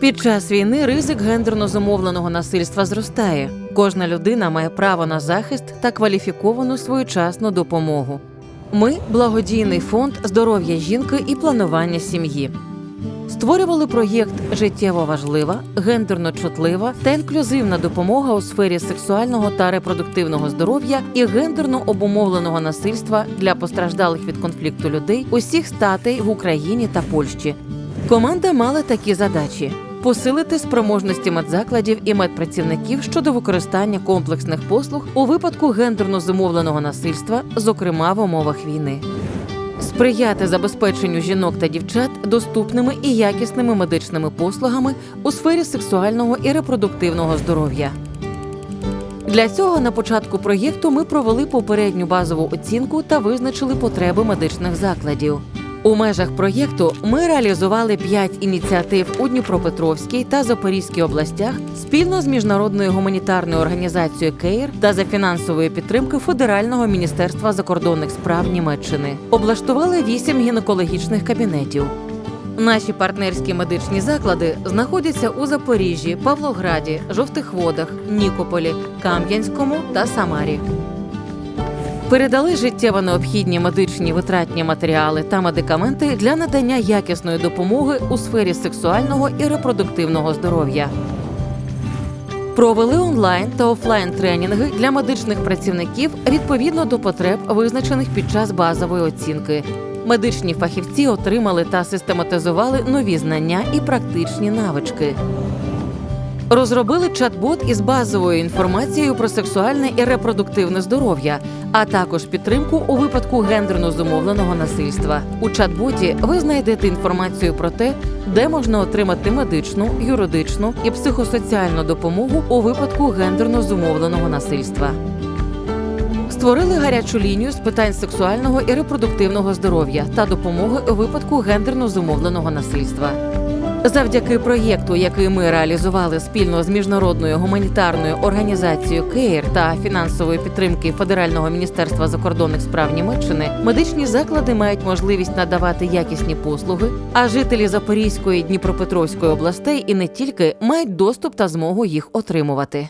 Під час війни ризик гендерно зумовленого насильства зростає. Кожна людина має право на захист та кваліфіковану своєчасну допомогу. Ми благодійний фонд здоров'я жінки і планування сім'ї. Створювали проєкт Життєво важлива, гендерно чутлива та інклюзивна допомога у сфері сексуального та репродуктивного здоров'я і гендерно обумовленого насильства для постраждалих від конфлікту людей усіх статей в Україні та Польщі. Команда мала такі задачі: посилити спроможності медзакладів і медпрацівників щодо використання комплексних послуг у випадку гендерно зумовленого насильства, зокрема в умовах війни. Сприяти забезпеченню жінок та дівчат доступними і якісними медичними послугами у сфері сексуального і репродуктивного здоров'я. Для цього на початку проєкту ми провели попередню базову оцінку та визначили потреби медичних закладів. У межах проєкту ми реалізували п'ять ініціатив у Дніпропетровській та Запорізькій областях спільно з міжнародною гуманітарною організацією КЕЙР та за фінансової підтримки Федерального міністерства закордонних справ Німеччини. Облаштували вісім гінекологічних кабінетів. Наші партнерські медичні заклади знаходяться у Запоріжжі, Павлограді, Жовтих Водах, Нікополі, Кам'янському та Самарі. Передали життєво необхідні медичні витратні матеріали та медикаменти для надання якісної допомоги у сфері сексуального і репродуктивного здоров'я. Провели онлайн та офлайн тренінги для медичних працівників відповідно до потреб, визначених під час базової оцінки. Медичні фахівці отримали та систематизували нові знання і практичні навички. Розробили чат-бот із базовою інформацією про сексуальне і репродуктивне здоров'я, а також підтримку у випадку гендерно зумовленого насильства. У чат-боті ви знайдете інформацію про те, де можна отримати медичну, юридичну і психосоціальну допомогу у випадку гендерно зумовленого насильства. Створили гарячу лінію з питань сексуального і репродуктивного здоров'я та допомоги у випадку гендерно зумовленого насильства. Завдяки проєкту, який ми реалізували спільно з міжнародною гуманітарною організацією КЕЙР та фінансової підтримки Федерального міністерства закордонних справ Німеччини, медичні заклади мають можливість надавати якісні послуги, а жителі Запорізької Дніпропетровської областей і не тільки мають доступ та змогу їх отримувати.